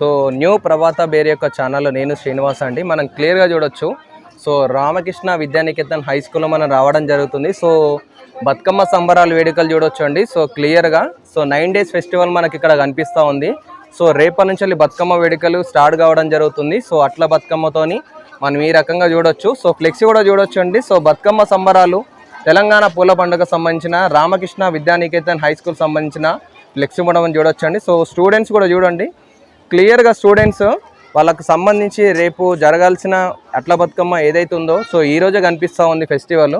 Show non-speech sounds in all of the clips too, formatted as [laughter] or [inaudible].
So new ప్రభాత bear యొక్క ఛానల్లో నేను శ్రీనివాస్ అండి. మనం క్లియర్గా చూడొచ్చు. సో రామకృష్ణ విద్యానికేతన్ హై స్కూల్లో మనం రావడం జరుగుతుంది. సో బతుకమ్మ సంబరాలు వేడుకలు చూడొచ్చు అండి. సో క్లియర్గా. సో నైన్ డేస్ ఫెస్టివల్ మనకి ఇక్కడ కనిపిస్తూ ఉంది. సో రేపటి నుంచి బతుకమ్మ వేడుకలు స్టార్ట్ కావడం జరుగుతుంది. సో అట్ల బతుకమ్మతోని మనం ఈ రకంగా చూడొచ్చు. సో ఫ్లెక్సీ కూడా చూడొచ్చు అండి. సో బతుకమ్మ సంబరాలు తెలంగాణ పూల పండుగ సంబంధించిన రామకృష్ణ విద్యానికేతన్ హై స్కూల్ సంబంధించిన ఫ్లెక్సీ కూడా మనం చూడొచ్చు అండి. సో స్టూడెంట్స్ కూడా చూడండి. క్లియర్గా స్టూడెంట్స్ వాళ్ళకు సంబంధించి రేపు జరగాల్సిన అట్ల బతుకమ్మ ఏదైతే ఉందో సో ఈ రోజే కనిపిస్తూ ఉంది ఫెస్టివల్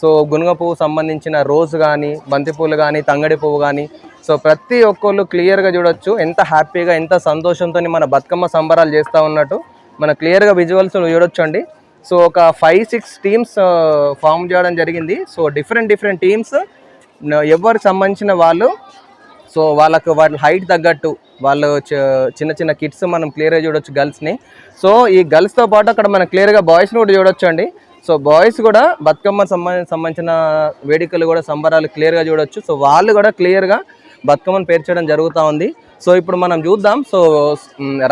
సో గునుగ పువ్వు సంబంధించిన రోజ్ కానీ బంతిపూలు కానీ తంగడి పువ్వు కానీ సో ప్రతి ఒక్కళ్ళు క్లియర్గా చూడొచ్చు. ఎంత హ్యాపీగా ఎంత సంతోషంతో మన బతుకమ్మ సంబరాలు చేస్తూ ఉన్నట్టు మన క్లియర్గా విజువల్స్ చూడొచ్చు అండి సో ఒక ఫైవ్ సిక్స్ టీమ్స్ ఫామ్ చేయడం జరిగింది. సో డిఫరెంట్ డిఫరెంట్ టీమ్స్ ఎవరికి సంబంధించిన వాళ్ళు సో వాళ్ళకు వాళ్ళ హైట్ తగ్గట్టు వాళ్ళు చిన్న చిన్న కిట్స్ మనం క్లియర్గా చూడొచ్చు గర్ల్స్ని. సో ఈ గర్ల్స్తో పాటు అక్కడ మనం క్లియర్గా బాయ్స్ని కూడా చూడొచ్చు అండి సో బాయ్స్ కూడా బతుకమ్మ సంబంధించిన వేడుకలు కూడా సంబరాలు క్లియర్గా చూడొచ్చు. సో వాళ్ళు కూడా క్లియర్గా బతుకమ్మను పేర్చడం జరుగుతూ ఉంది. సో ఇప్పుడు మనం చూద్దాం. సో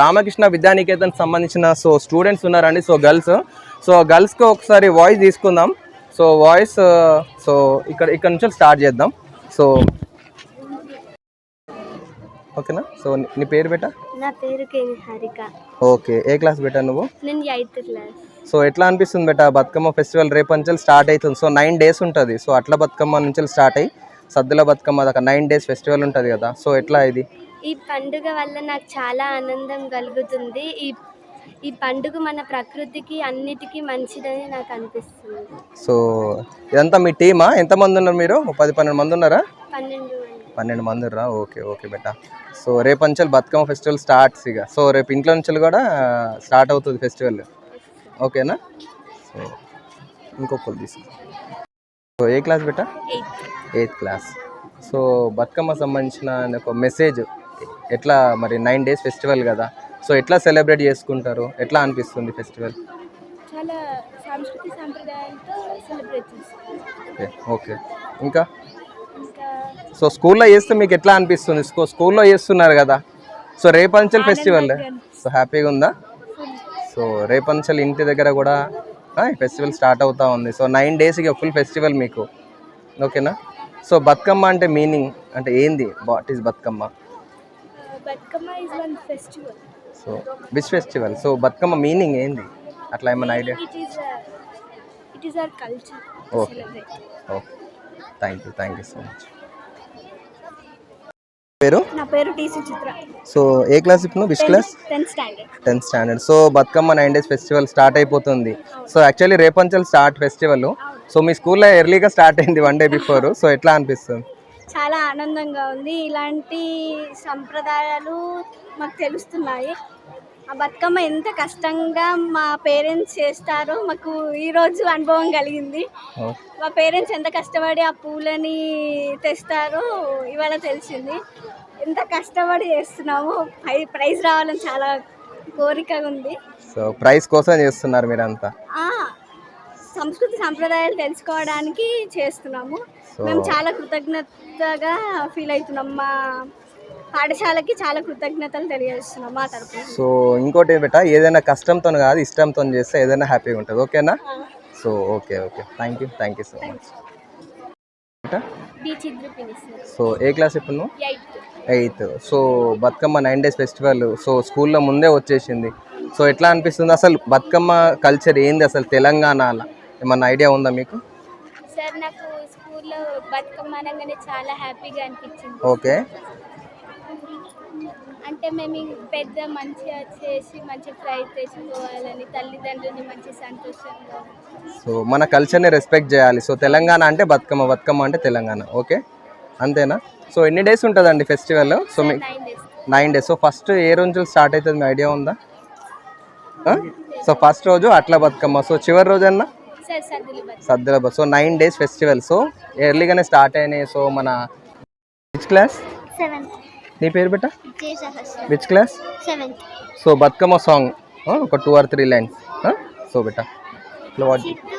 రామకృష్ణ విద్యానికేతన్ సంబంధించిన సో స్టూడెంట్స్ ఉన్నారండి. So girls. సో గర్ల్స్కి ఒకసారి వాయిస్ తీసుకుందాం. సో వాయిస్ సో ఇక్కడ ఇక్కడ నుంచి స్టార్ట్ చేద్దాం. సో ఓకేనా? సో నీ- పేరు బేటా? నా పేరు కేవి హారిక. ఓకే ఏ క్లాస్ బేటా నువ్వు? నేను ఎయిత్ క్లాస్. సో ఎట్లా అనిపిస్తుంది బేటా? బతుకమ్మ ఫెస్టివల్ రేపు నుంచి స్టార్ట్ అవుతుంది. సో నైన్ డేస్ ఉంటుంది. సో అట్ల బతుకమ్మ నుంచి స్టార్ట్ అయ్యి సద్దుల బతుకమ్మ దాకా నైన్ డేస్ ఫెస్టివల్ ఉంటుంది కదా. సో ఎట్లా ఇది? ఈ పండుగ వల్ల నాకు చాలా ఆనందం కలుగుతుంది. ఈ ఈ పండుగ మన ప్రకృతికి అన్నిటికీ మంచిదని నాకు అనిపిస్తుంది. సో ఇదంతా మీ టీమా? ఎంతమంది ఉన్నారు మీరు? పది పన్నెండు మంది ఉన్నారా? పన్నెండు. పన్నెండు మంది ఉన్నారా ఓకే ఓకే బేటా. సో రేపు నుంచి బతుకమ్మ ఫెస్టివల్ స్టార్ట్స్ ఇక. సో రేపు ఇంట్లో నుంచి కూడా స్టార్ట్ అవుతుంది ఫెస్టివల్ ఓకేనా? సో ఇంకొకరు తీసుకో. సో ఏ క్లాస్ బేటా? ఎయిత్ క్లాస్ సో బతుకమ్మ సంబంధించిన ఒక మెసేజ్ ఎట్లా మరి నైన్ డేస్ ఫెస్టివల్ కదా. సో ఎట్లా సెలబ్రేట్ చేసుకుంటారు? ఎట్లా అనిపిస్తుంది ఫెస్టివల్ చాలా సాంస్కృతిక సాంప్రదాయాలతో సెలబ్రేట్ చేస్తాం ఓకే. ఇంకా? సో స్కూల్లో చేస్తే మీకు ఎట్లా అనిపిస్తుంది? స్కూ స్కూల్లో చేస్తున్నారు కదా. So రేపంచల్ festival. సో హ్యాపీగా ఉందా? సో రేపంచల్ ఇంటి దగ్గర కూడా ఫెస్టివల్ స్టార్ట్ అవుతా ఉంది. సో నైన్ డేస్కి ఫుల్ ఫెస్టివల్ మీకు. ఓకేనా? సో బతుకమ్మ అంటే మీనింగ్ అంటే ఏంది? What is Bathukamma? So which festival. So Bathukamma meaning ఏంది? అట్లా ఏమైనా idea? Culture okay. Okay. Thank you thank you so much పేరు టీసీ చిత్ర. సో ఏ క్లాస్ ఇప్పుడు which class? Tenth standard. Tenth standard. So Bathukamma nine days festival start అయిపోతుంది. So actually రేపంచల్ start festival. So మీ స్కూల్లో ఎర్లీగా స్టార్ట్ అయింది one day before. So ఎట్లా అనిపిస్తుంది? చాలా ఆనందంగా ఉంది. ఇలాంటి సంప్రదాయాలు మాకు తెలుస్తున్నాయి. ఆ బతుకమ్మ ఎంత కష్టంగా మా పేరెంట్స్ చేస్తారో మాకు ఈరోజు అనుభవం కలిగింది. మా పేరెంట్స్ ఎంత కష్టపడి ఆ పూలని తెస్తారో ఇవాళ తెలిసింది. ఎంత కష్టపడి చేస్తున్నాము ప్రైజ్ రావాలని చాలా కోరికగా ఉంది. సో ప్రైస్ కోసం చేస్తున్నారు మీరంతా? సంస్కృతి సంప్రదాయాలు తెలుసుకోవడానికి చేస్తున్నాము. మేము చాలా కృతజ్ఞతగా ఫీల్ అవుతున్నాం. మా పాఠశాలకి చాలా కృతజ్ఞతలు తెలియజేస్తున్నాం మా తరపున. సో ఇంకోటి బెట ఏదైనా కష్టంతో కాదు ఇష్టంతో చేస్తే ఏదైనా హ్యాపీగా ఉంటుంది. ఓకేనా? So okay okay. Thank you thank you so much so A class ఇప్పుడు నువ్వు? Eighth. So Bathukamma nine days festival. So స్కూల్లో ముందే వచ్చేసింది. సో ఎట్లా అనిపిస్తుంది? అసలు బతుకమ్మ కల్చర్ ఏంది అసలు తెలంగాణలో ఏమన్నా ఐడియా ఉందా మీకు? సార్ నాకు స్కూల్లో బతుకమ్మ అనగానే చాలా హ్యాపీగా అనిపించింది. ఓకే. అంటే మేము పెద్ద మంచిగా చేసి మంచి ప్రైజ్ తెచ్చుకోవాలని తల్లిదండ్రులని మంచి సంతోషంగా సో మన కల్చర్ని రెస్పెక్ట్ చేయాలి. సో తెలంగాణ అంటే బతుకమ్మ బతుకమ్మ అంటే తెలంగాణ. ఓకే? అంతేనా? సో ఎన్ని డేస్ ఉంటుందండి ఫెస్టివల్ సో మీ నైన్ డేస్ సో ఫస్ట్ ఏ రోజు స్టార్ట్ అవుతుంది? మీ ఐడియా ఉందా? సో ఫస్ట్ రోజు అట్లా బతుకమ్మ. సో చివరి రోజు అన్నా సద్దులు బతుకమ్మ. సద్దుల బ- so nine days festival so ఎర్లీగానే start అయినాయి. సో మన విచ్ క్లాస్ నీ పేరు బెట్ట which class so Bathukamma song ఒక two or three lines so బెట్ట చిత్తుల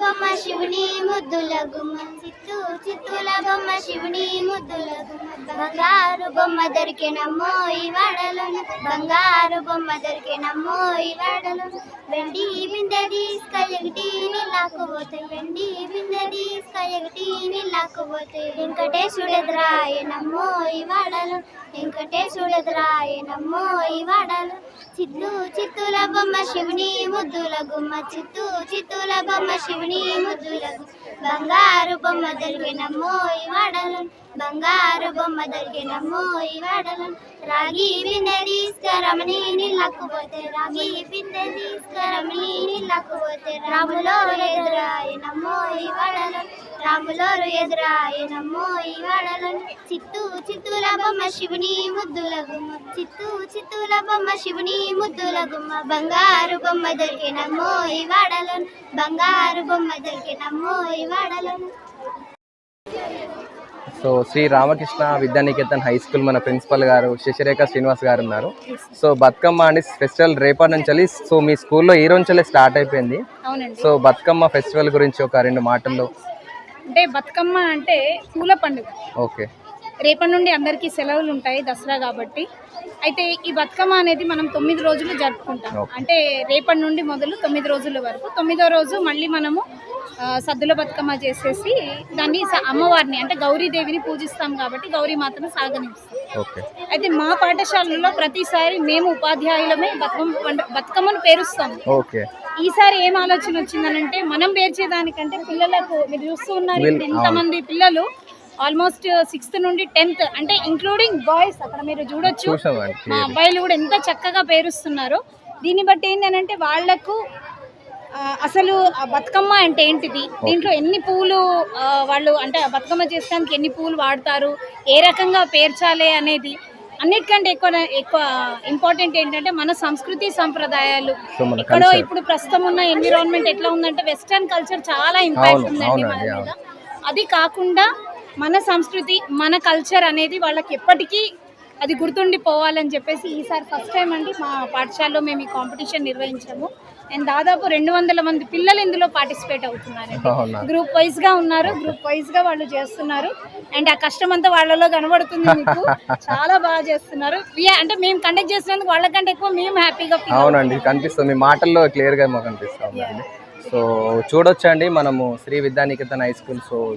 బొమ్మ శివుని ముద్దుల గుమ్మ చిత్తు చిత్తుల బొమ్మ శివుని ముద్దుల గుమ్మ బంగారు బొమ్మ దొరికినమ్మో ఈ వాడలను. బంగారు బొమ్మ దొరికినమ్మో ఈ వాడలను. వెండి బిందె తీసుకెళ్ళి నీళ్ళకు పోతే వెండి బిందె తీసుకెళ్ళి నీళ్ళకు పోతే. వెంకటేశుడెదురాయనమ్మో ఈ వాడలు వెంకటేశుడెదురాయనమ్మో ఈ వాడలు చిత్తు చిత్తుల బొమ్మ శివుని ముద్దుల గుమ్మ చిత్తు చిత్తుల బొమ్మ శివుని ముద్దుల బంగారు బొమ్మ దొరికిన మోయి వాడలు. బంగారు బొమ్మ దొరికిన మోయి వాడలు. రాగి బిందె తీసుకరమని నీళ్ళకు పోతే. రాగి బిందె తీసుకరమని నీళ్ళకు పోతే. రాములో ఎదురాయనమ్మో ఈ వాడలు. రాములోరు మోయి ఈ వాడలు. చిత్తు చిత్తుల బొమ్మ శివుని ముద్దుల గుమ్మ చిత్తు చిత్తుల బొమ్మ శివుని ముద్దుల గుమ్మ బంగారు బొమ్మ దొరికినమ్మో ఈ వాడలను. బంగారు బొమ్మ దొరికినమ్మో ఈ వాడలను. So Shri Ramakrishna Vidyaniketan high school మన ప్రిన్సిపల్ గారు శశిరేఖ శ్రీనివాస్ గారు ఉన్నారు. సో బతుకమ్మ అని ఫెస్టివల్ రేపటి నుంచి సో మీ స్కూల్లో ఈ రోజు స్టార్ట్ అయిపోయింది. అవునండి. సో బతుకమ్మ ఫెస్టివల్ గురించి ఒక రెండు మాటల్లో. అంటే బతుకమ్మ అంటే పూల పండుగ. ఓకే. రేపటి నుండి అందరికీ సెలవులు ఉంటాయి దసరా కాబట్టి. అయితే ఈ బతుకమ్మ అనేది మనం తొమ్మిది రోజులు జరుపుకుంటాం. అంటే రేపటి నుండి మొదలు తొమ్మిది రోజుల వరకు. తొమ్మిదో రోజు మళ్ళీ మనము సద్దుల బతుకమ్మ చేసేసి దాన్ని అమ్మవారిని అంటే గౌరీదేవిని పూజిస్తాం కాబట్టి గౌరీ మాతను సాగనిస్తాం. అయితే మా పాఠశాలలో ప్రతిసారి మేము ఉపాధ్యాయులమే బతుకమ్మ పండు బతుకమ్మను పేరుస్తాం. ఈసారి ఏం ఆలోచన వచ్చిందనంటే మనం పేర్చేదానికంటే పిల్లలకు మీరు చూస్తూ ఉన్నారు ఇంతమంది పిల్లలు ఆల్మోస్ట్ సిక్స్త్ నుండి టెన్త్ అంటే ఇంక్లూడింగ్ బాయ్స్ అక్కడ మీరు చూడొచ్చు. మా. అబ్బాయిలు కూడా ఎంత చక్కగా పేరుస్తున్నారు. దీన్ని బట్టి ఏంటంటే వాళ్ళకు అసలు బతుకమ్మ అంటే ఏంటిది? దీంట్లో ఎన్ని పూలు వాళ్ళు అంటే బతుకమ్మ చేసడానికి ఎన్ని పూలు వాడతారు? ఏ రకంగా పేర్చాలి అనేది అన్నిటికంటే ఎక్కువ ఎక్కువ ఇంపార్టెంట్ ఏంటంటే మన సంస్కృతి సంప్రదాయాలు. కల్చర్ ఇప్పుడు ప్రస్తుతం ఉన్న ఎన్విరాన్మెంట్ ఎట్లా ఉందంటే వెస్టర్న్ కల్చర్ చాలా ఇంపాక్ట్ ఉందండి మన మీద. అది కాకుండా మన సంస్కృతి మన కల్చర్ అనేది వాళ్ళకి ఎప్పటికీ అది గుర్తుండిపోవాలని చెప్పేసి ఈసారి ఫస్ట్ టైం అండి మా పాఠశాలలో మేము ఈ కాంపిటీషన్ నిర్వహించాము. అండ్ దాదాపు రెండు వందల మంది పిల్లలు ఇందులో పార్టిసిపేట్ అవుతున్నారండి. అవునా? గ్రూప్ వైజ్గా ఉన్నారు గ్రూప్ వైజ్గా వాళ్ళు చేస్తున్నారు. అండ్ ఆ కష్టం అంతా వాళ్ళలో కనబడుతుంది మీకు. [laughs] చాలా బాగా చేస్తున్నారు. అంటే మేము కండక్ట్ చేసినందుకు వాళ్ళకంటే ఎక్కువ మేము హ్యాపీగా అవునండి కనిపిస్తుంది. మాటల్లో క్లియర్గా మాకు కనిపిస్తుంది సో చూడొచ్చండి. మనము Sri Vidyaniketan high school. So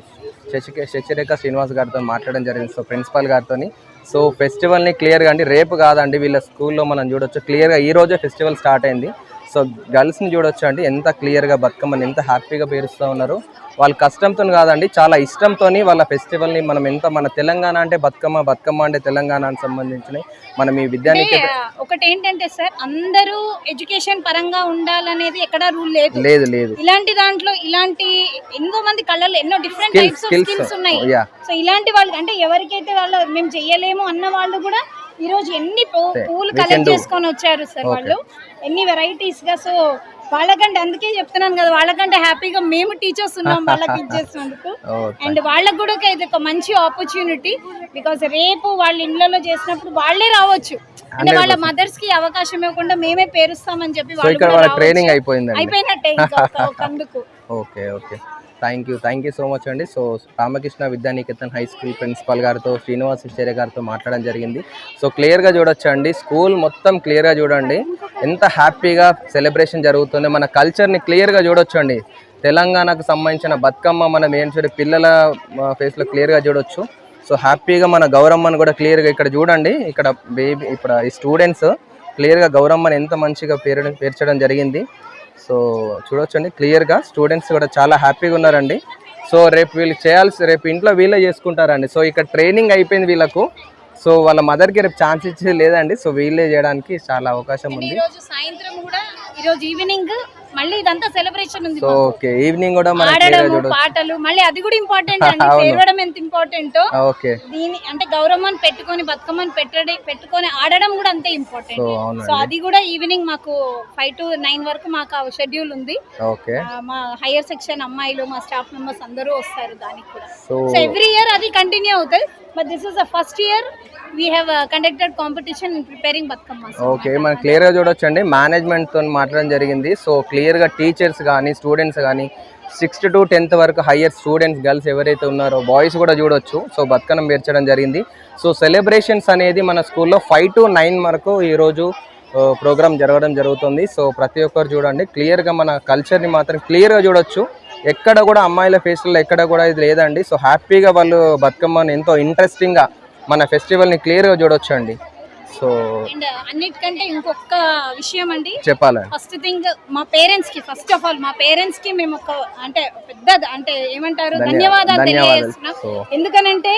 శశికే Sasirekha Srinivas గారితో మాట్లాడడం జరిగింది. సో ప్రిన్సిపల్ గారితో సో ఫెస్టివల్ని క్లియర్గా అండి. రేపు కాదండి. వీళ్ళ స్కూల్లో మనం చూడొచ్చు. క్లియర్గా ఈ రోజే ఫెస్టివల్ స్టార్ట్ అయింది. సో గర్ల్స్ని చూడొచ్చు అండి? ఎంత క్లియర్గా బతుకమ్మని ఎంత హ్యాపీగా పేరుస్తూ ఉన్నారు. వాళ్ళ కష్టంతో కాదండి చాలా ఇష్టంతో వాళ్ళ ఫెస్టివల్ని మనం ఎంత మన తెలంగాణ అంటే బతుకమ్మ బతుకమ్మ అంటే తెలంగాణకి సంబంధించిన మనం ఈ విద్యానికేతన్ ఒకటి ఏంటంటే సార్ అందరూ ఎడ్యుకేషన్ పరంగా ఉండాలనేది ఎక్కడా రూల్ లేదు. లేదు లేదు. ఇలాంటి దాంట్లో ఇలాంటి ఎన్నో మంది కళ్ళల్లో ఎన్నో డిఫరెంట్ టైప్స్ ఆఫ్. స్కిల్స్. ఉన్నాయి. సో ఇలాంటి వాళ్ళు అంటే ఎవరికైతే వాళ్ళు మేము చెయ్యలేము అన్న వాళ్ళు కూడా ఈ రోజు ఎన్ని. పూలు కలెక్ట్. చేసుకొని వచ్చారు సార్. వాళ్ళు? ఎన్ని వెరైటీస్గా? సో వాళ్ళకంటే అందుకే చెప్తున్నాను కదా వాళ్ళకంటే హ్యాపీగా మేము టీచర్స్ ఉన్నాం వాళ్ళకి [laughs] ఇచ్చేసినందుకు. అండ్ వాళ్ళకు కూడా ఇది ఒక మంచి ఆపర్చునిటీ బికాస్ రేపు వాళ్ళ ఇళ్ళలో చేసినప్పుడు వాళ్ళే రావచ్చు. అంటే వాళ్ళ మదర్స్కి అవకాశం ఇవ్వకుండా మేమే పేరుస్తామని చెప్పి వాళ్ళు. ట్రైనింగ్ అయిపోయిందండి. అయిపోయినట్టే అందుకు. [laughs] Okay okay thank you thank you so much అండి. So Ramakrishna Vidyaniketan high school principal గారితో శ్రీనివాస్ విశ్వరే గారితో మాట్లాడడం జరిగింది. సో క్లియర్గా చూడొచ్చు అండి? స్కూల్ మొత్తం క్లియర్గా చూడండి. ఎంత హ్యాపీగా సెలబ్రేషన్ జరుగుతుంది మన కల్చర్ని క్లియర్గా చూడొచ్చు అండి? తెలంగాణకు సంబంధించిన బతుకమ్మ మనం ఏం చూడ పిల్లల ఫేస్లో క్లియర్గా చూడొచ్చు. సో హ్యాపీగా మన గౌరమ్మని కూడా క్లియర్గా ఇక్కడ చూడండి. ఇక్కడ బేబీ ఇప్పుడు ఈ స్టూడెంట్స్ క్లియర్గా గౌరమ్మని ఎంత మంచిగా పేరడం పేర్చడం జరిగింది. సో చూడొచ్చండి క్లియర్గా. స్టూడెంట్స్ కూడా చాలా హ్యాపీగా ఉన్నారండి. సో రేపు వీళ్ళు చేయాల్సి రేపు ఇంట్లో వీళ్ళే చేసుకుంటారండి. సో ఇక్కడ ట్రైనింగ్ అయిపోయింది వీళ్ళకు. సో వాళ్ళ మదర్కి రేపు ఛాన్స్ ఇచ్చేది లేదండి. సో వీళ్ళే చేయడానికి చాలా అవకాశం ఉంది. సాయంత్రం కూడా ఈరోజు ఈవినింగ్ మళ్ళీ ఇదంతా సెలబ్రేషన్ ఉంది. ఓకే ఈవినింగ్ కూడా చూడొచ్చు. పాటలు మళ్ళీ అది కూడా ఇంపార్టెంట్ అండి. [laughs] పేరవడం ఎంత ఇంపార్టెంటో ఓకే దీని అంటే గౌరమ్మని పెట్టుకొని బతుకమ్మని పెట్టడి పెట్టుకొని ఆడడం కూడా అంతే ఇంపార్టెంట్ సో అది కూడా ఈవినింగ్ మాకు ఫైవ్ టు నైన్ వరకు మాకు షెడ్యూల్ ఉంది. ఓకే ఆ, మా హైయర్ సెక్షన్ అమ్మాయిలు మా స్టాఫ్ మెంబర్స్ అందరూ వస్తారు దానికి కూడా. సో ఎవ్రీ ఇయర్ అది కంటిన్యూ అవుతుంది. But this is the first year we have conducted competition in preparing Bathukamma. Okay మనం క్లియర్గా చూడొచ్చండి. మేనేజ్మెంట్తో మాట్లాడడం జరిగింది. సో క్లియర్గా టీచర్స్ కానీ స్టూడెంట్స్ కానీ సిక్స్త్ టు టెన్త్ వరకు హయ్యర్ స్టూడెంట్స్ గర్ల్స్ ఎవరైతే ఉన్నారో బాయ్స్ కూడా చూడొచ్చు. సో బతుకనం పేర్చడం జరిగింది. సో సెలబ్రేషన్స్ అనేది మన స్కూల్లో ఫైవ్ టు నైన్ వరకు ఈరోజు ప్రోగ్రామ్ జరగడం జరుగుతుంది. సో ప్రతి ఒక్కరు చూడండి. క్లియర్గా మన కల్చర్ని మాత్రం క్లియర్గా చూడొచ్చు. ఎక్కడ కూడా అమ్మాయిల ఫేస్లో ఎక్కడ కూడా ఇది లేదండి. సో హ్యాపీగా వాళ్ళు బతుకమ్మని ఎంతో ఇంట్రెస్టింగ్గా మన ఫెస్టివల్ని క్లియర్గా చూడొచ్చు అండి సో అండ్ అన్నిటికంటే ఇంకొక విషయం అండి. చెప్పాలండి ఫస్ట్ థింగ్ మా పేరెంట్స్కి ఫస్ట్ ఆఫ్ ఆల్ మా పేరెంట్స్కి మేము ఒక అంటే పెద్ద అంటే ఏమంటారు? ధన్య- ధన్యవాదాలు. తెలియజేస్తున్నాం. ఎందుకనంటే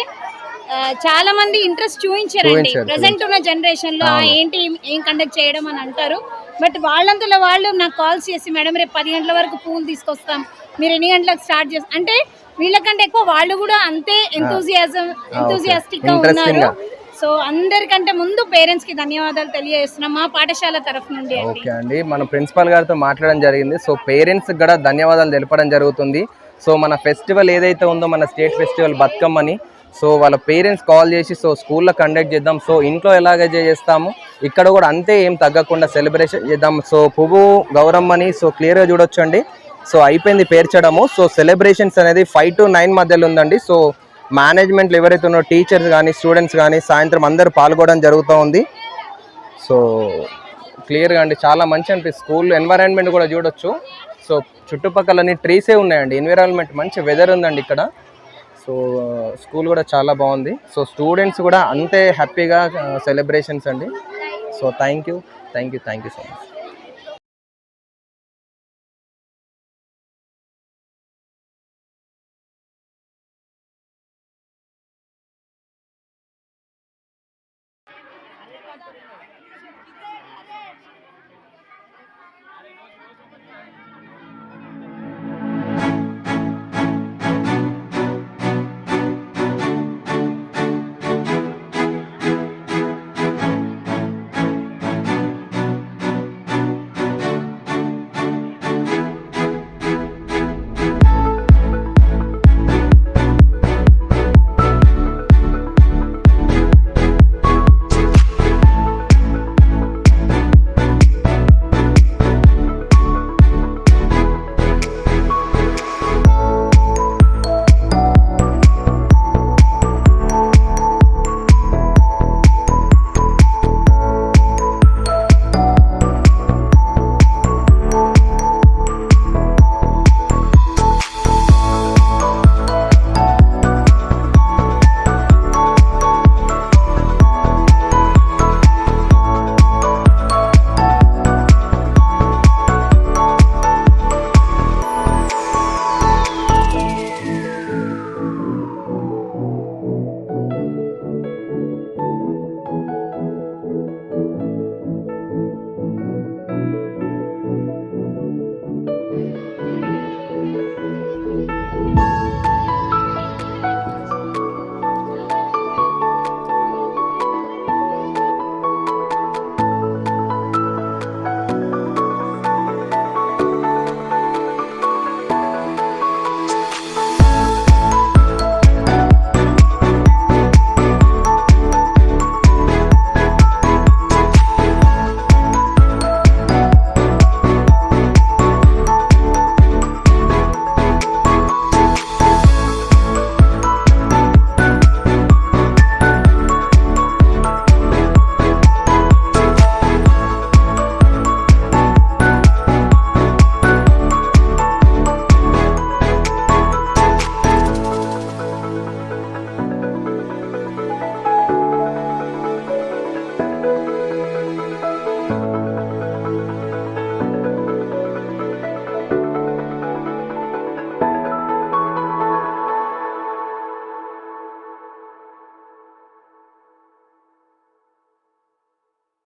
చాలా మంది ఇంట్రెస్ట్ చూపించారండి. చూపించారు, ప్రెసెంట్ ఉన్న జనరేషన్లో ఏంటి ఏం కండక్ట్ చేయడం అని అంటారు. బట్ వాళ్ళంతలో వాళ్ళు నాకు కాల్స్ చేసి మేడం రేపు పది గంటల వరకు పూలు తీసుకొస్తాం. మీరు ఎన్ని గంటలకు స్టార్ట్ చేస్తాం అంటే వీళ్ళకంటే ఎక్కువ వాళ్ళు కూడా అంతే ఎంతూజియాజం ఎంతూజియాస్టిక్గా ఉన్నారు. సో అందరికంటే ముందు పేరెంట్స్కి ధన్యవాదాలు తెలియజేస్తున్నాం మా పాఠశాల తరఫు నుండి ఓకే అండి. మన ప్రిన్సిపాల్ గారితో మాట్లాడడం జరిగింది. సో పేరెంట్స్ కూడా ధన్యవాదాలు తెలపడం జరుగుతుంది. సో మన ఫెస్టివల్ ఏదైతే ఉందో మన స్టేట్ ఫెస్టివల్ బతుకమ్మని సో వాళ్ళ పేరెంట్స్ కాల్ చేసి సో స్కూల్లో కండక్ట్ చేద్దాం. సో ఇంట్లో ఎలాగైతే చేస్తాము? ఇక్కడ కూడా అంతే ఏం తగ్గకుండా సెలబ్రేషన్ చేద్దాం. సో పువ్వు గౌరమ్మని సో క్లియర్గా చూడొచ్చండి. సో అయిపోయింది పేర్చడము. సో సెలబ్రేషన్స్ అనేది ఫైవ్ టు నైన్ మధ్యలో ఉందండి. సో మేనేజ్మెంట్లు ఎవరైతే ఉన్నారో టీచర్స్ కానీ స్టూడెంట్స్ కానీ సాయంత్రం అందరూ పాల్గొనడం జరుగుతూ ఉంది. సో క్లియర్గా అండి చాలా మంచి అనిపిస్తుంది. స్కూల్ ఎన్వైరాన్మెంట్ కూడా చూడొచ్చు. సో చుట్టుపక్కలన్నీ ట్రీసే ఉన్నాయండి. ఎన్విరాన్మెంట్ మంచి వెదర్ ఉందండి ఇక్కడ. సో స్కూల్ కూడా చాలా బాగుంది. సో స్టూడెంట్స్ కూడా అంతే హ్యాపీగా సెలబ్రేషన్స్ అండి. So thank you thank you thank you so much ಮಾಡ್ತಾರೆ